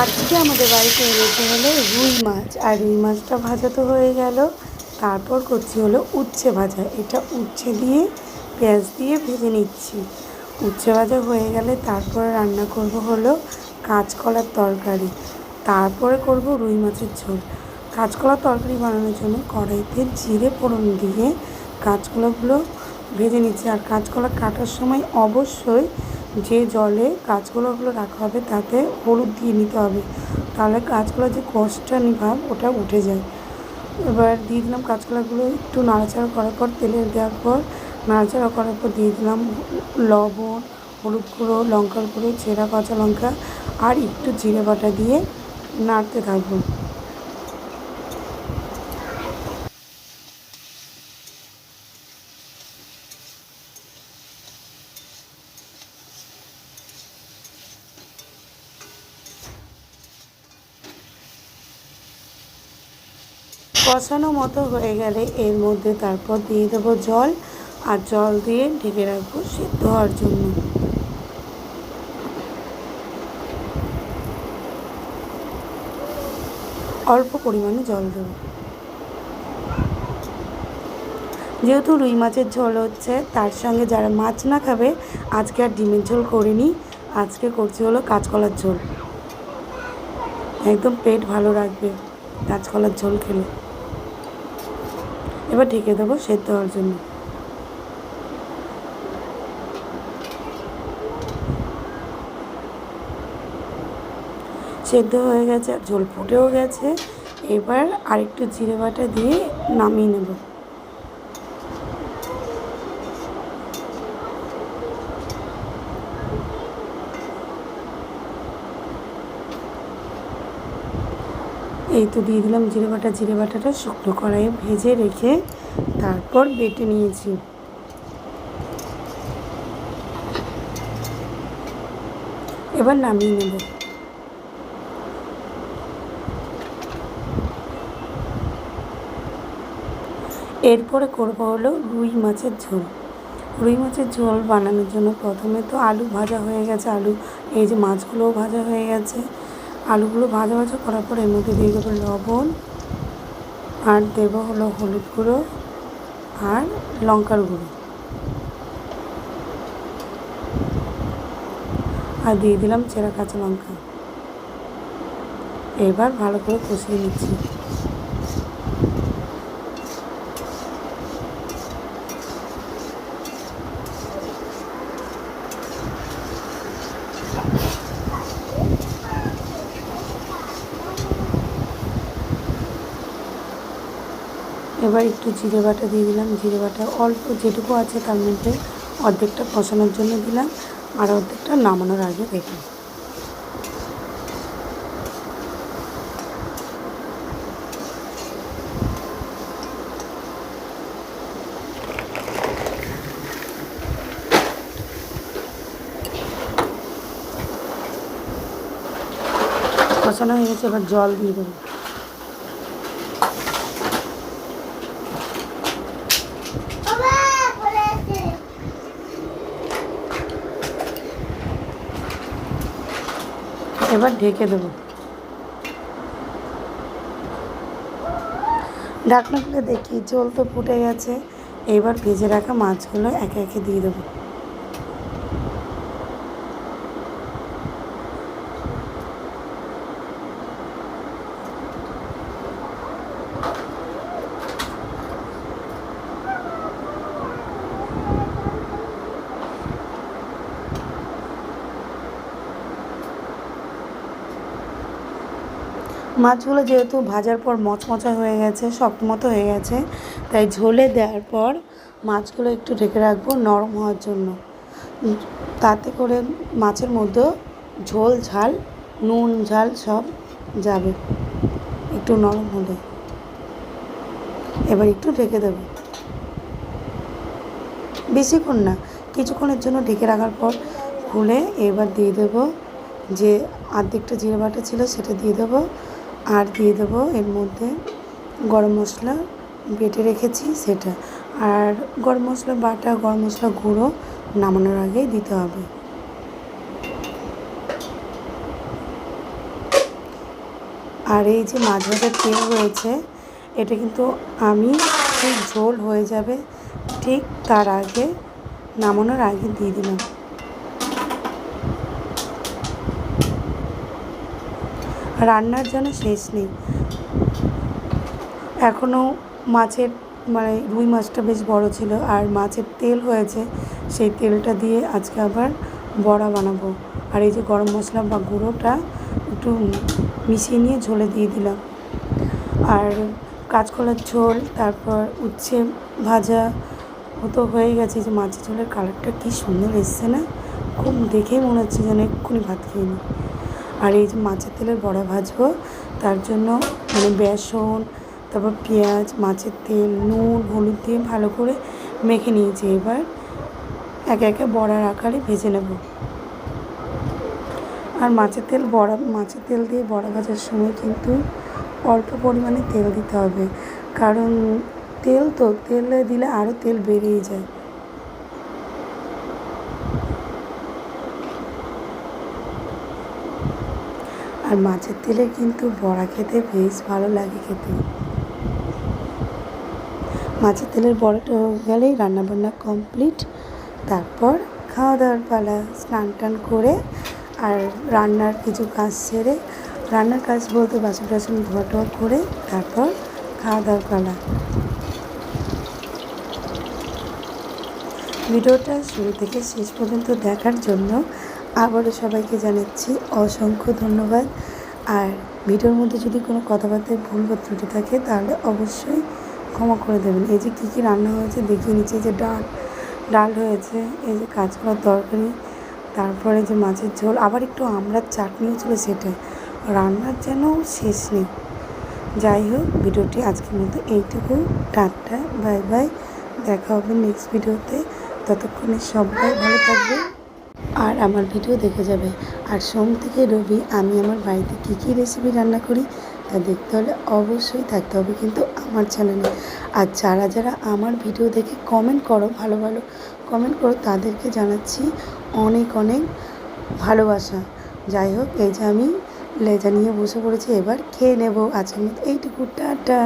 আজকে আমাদের বাড়িতে এনেছে হলো রুই মাছ। আর রুই মাছটা ভাজা তো হয়ে গেল। তারপর করছি হলো উচ্ছে ভাজা। এটা উচ্ছে দিয়ে পেঁয়াজ দিয়ে ভেজে নিচ্ছি। উচ্ছে ভাজা হয়ে গেলে তারপরে রান্না করব হলো কাঁচকলার তরকারি। তারপরে করব রুই মাছের ঝোল। কাঁচকলার তরকারি বানানোর জন্য কড়াইতে জিরে ফোড়ন দিয়ে কাঁচকলাগুলো ভেজে নিচ্ছি। আর কাঁচকলা কাটার সময় অবশ্যই যে জলে কাঁচকলাগুলো রাখা হবে, তাতে হলুদ দিয়ে নিতে হবে। তাহলে কাঁচকলার যে কষ্টানি ভাব ওটা উঠে যায়। এবার দিয়ে দিলাম কাঁচকলাগুলো একটু নাড়াচাড়া করার পর, তেলে দেওয়ার পর, নাড়াচাড়া করার পর দিয়ে দিলাম লবণ, হলুদ গুঁড়ো, লঙ্কার গুঁড়ো ছেঁড়া কাঁচা লঙ্কা, আর একটু জিরে বাটা দিয়ে নাড়তে থাকব। কষানো মতো হয়ে গেলে এর মধ্যে তারপর দিয়ে দেবো জল আর জল দিয়ে ঢেকে রাখব সিদ্ধ হওয়ার জন্য। অল্প পরিমাণে জল দেবো। যেহেতু রুই মাছের ঝোল হচ্ছে, তার সঙ্গে যারা মাছ না খাবে, আজকে আর ডিমের ঝোল করিনি, আজকে করছি হলো কাঁচকলার ঝোল। একদম পেট ভালো রাখবে কাঁচকলার ঝোল খেলে। এবার ঢেকে দেবো সেদ্ধ হওয়ার জন্য। সেদ্ধ হয়ে গেছে আর ঝোল ফুটেও গেছে। এবার আরেকটু জিরে বাটা দিয়ে নামিয়ে নেব। এই তো দিয়ে দিলাম জিরে বাটা। জিরে বাটাটা শুকনো কড়াইয়ে ভেজে রেখে তারপর বেটে নিয়েছি। এবার নামিয়ে নেব। এরপরে করব হলো রুই মাছের ঝোল। রুই মাছের ঝোল বানানোর জন্য প্রথমে তো আলু ভাজা হয়ে গেছে। আলু, এই যে মাছগুলোও ভাজা হয়ে গেছে। আলুগুলো ভাজা ভাজা করার পর এর মধ্যে দিয়ে দেবো লবণ আর দেব হলো হলুদ গুঁড়ো আর লঙ্কার গুঁড়ো। আর দিয়ে দিলাম চেরা কাঁচা লঙ্কা। এবার ভালো করে কষিয়ে নিচ্ছি। এবার একটু জিরে বাটা দিয়ে দিলাম। জিরে বাটা অল্প যেটুকু আছে তার মধ্যে অর্ধেকটা কষানোর জন্য দিলাম আর অর্ধেকটা নামানোর আগে দেখুন। কষানো হয়ে গেছে, এবার জল দিয়ে দেবো। এবার ঢেকে দেবো। ঢাকনা খুলে দেখি, জল তো ফুটে গেছে। এবার ভেজে রাখা মাছগুলো একে একে দিয়ে দেবো। মাছগুলো যেহেতু ভাজার পর মচমচা হয়ে গেছে, শক্ত মতো হয়ে গেছে, তাই ঝোলে দেওয়ার পর মাছগুলো একটু ঢেকে রাখব নরম হওয়ার জন্য। তাতে করে মাছের মধ্যে ঝোল, ঝাল, নুন, ঝাল সব যাবে। একটু নরম হলে। এবার একটু ঢেকে দেব। বেশিক্ষণ না, কিছুক্ষণের জন্য ঢেকে রাখার পর খুলে এবার দিয়ে দেবো যে আর্ধেকটা জিরে বাটা ছিল সেটা দিয়ে দেবো। আর দিয়ে দেবো এর মধ্যে গরম মশলা, বেটে রেখেছি সেটা। আর গরম মশলা বাটা, গরম মশলা গুঁড়ো নামানোর আগে দিতে হবে। আর এই যে মাছ ভাজার তেল রয়েছে, এটা কিন্তু আমি ঠিক ঝোল হয়ে যাবে ঠিক তার আগে নামানোর আগে দিয়ে দিলাম। রান্নার যেন শেষ নেই। এখনও মাছের মানে রুই মাছটা বেশ বড় ছিল আর মাছের তেল হয়েছে, সেই তেলটা দিয়ে আজকে আবার বড়া বানাবো। আর এই যে গরম মশলা বা গুঁড়োটা একটু মিশিয়ে নিয়ে ঝোলে দিয়ে দিলাম। আর কাঁচকলার ঝোল, তারপর উচ্ছে ভাজা, ও তো হয়ে গেছে। যে মাছের ঝোলের কালারটা কী সুন্দর এসছে না? খুব দেখেই মনে হচ্ছে যেন এক্ষুনি ভাত খেয়ে নিই। আর এই যে মাছের তেলের বড়া ভাজবো, তার জন্য মানে বেসন, তারপর পেঁয়াজ, মাছের তেল, নুন, হলুদ দিয়ে ভালো করে মেখে নিয়েছি এবার। একে একে বড়ার আকারে ভেজে নেব। আর মাছের তেল বড়া, মাছের তেল দিয়ে বড়া ভাজার সময় কিন্তু অল্প পরিমাণে তেল দিতে হবে। কারণ তেল তো, তেলে দিলে আরও তেল বেরিয়ে যায়। আর মাছের তেলে কিন্তু বড়া খেতে বেশ ভালো লাগে খেতে। মাছের তেলের বড়াটা হয়ে গেলেই রান্নাবান্না কমপ্লিট তারপর খাওয়া দাওয়ার পালা, স্নান টান করে আর রান্নার কিছু কাজ সেরে রান্নার কাজ বলতে বাসন টাসন ধোয়া টোয়া করে তারপর খাওয়া দাওয়ার পালা। ভিডিওটা শুরু থেকে শেষ পর্যন্ত দেখার জন্য আবারও সবাইকে জানাচ্ছি অসংখ্য ধন্যবাদ। আর ভিডিওর মধ্যে যদি কোনো কথাবার্তায় ভুল বা ত্রুটি থাকে, তাহলে অবশ্যই ক্ষমা করে দেবেন। এই যে কী কী রান্না হয়েছে, দেখিয়ে নিচ্ছি। যে ডাল ডাল হয়েছে, এই যে কাজ কাঁচকলার তরকারি, তারপরে যে মাছের ঝোল, আবার একটু আমড়ার চাটনিও ছিল সেটা। রান্নার যেন শেষ নেই। যাই হোক, ভিডিওটি আজকের মতো এইটুকু। Tata, bye bye. দেখা হবে নেক্সট ভিডিওতে ততক্ষণে সবাই ভালো থাকবে আর আমার ভিডিও দেখে যাবে। আর সোম থেকে রবি, আমি আমার বাড়িতে কী কী রেসিপি রান্না করি তা দেখতে হলে অবশ্যই থাকতে হবে কিন্তু আমার চ্যানেলে আর যারা যারা আমার ভিডিও দেখে কমেন্ট করো ভালো ভালো কমেন্ট করো তাদেরকে জানাচ্ছি অনেক অনেক ভালোবাসা। যাই হোক, এই যে আমি লেজা নিয়ে বসে পড়েছি, এবার খেয়ে নেব। আজকের মতো এইটুকু, টাটা।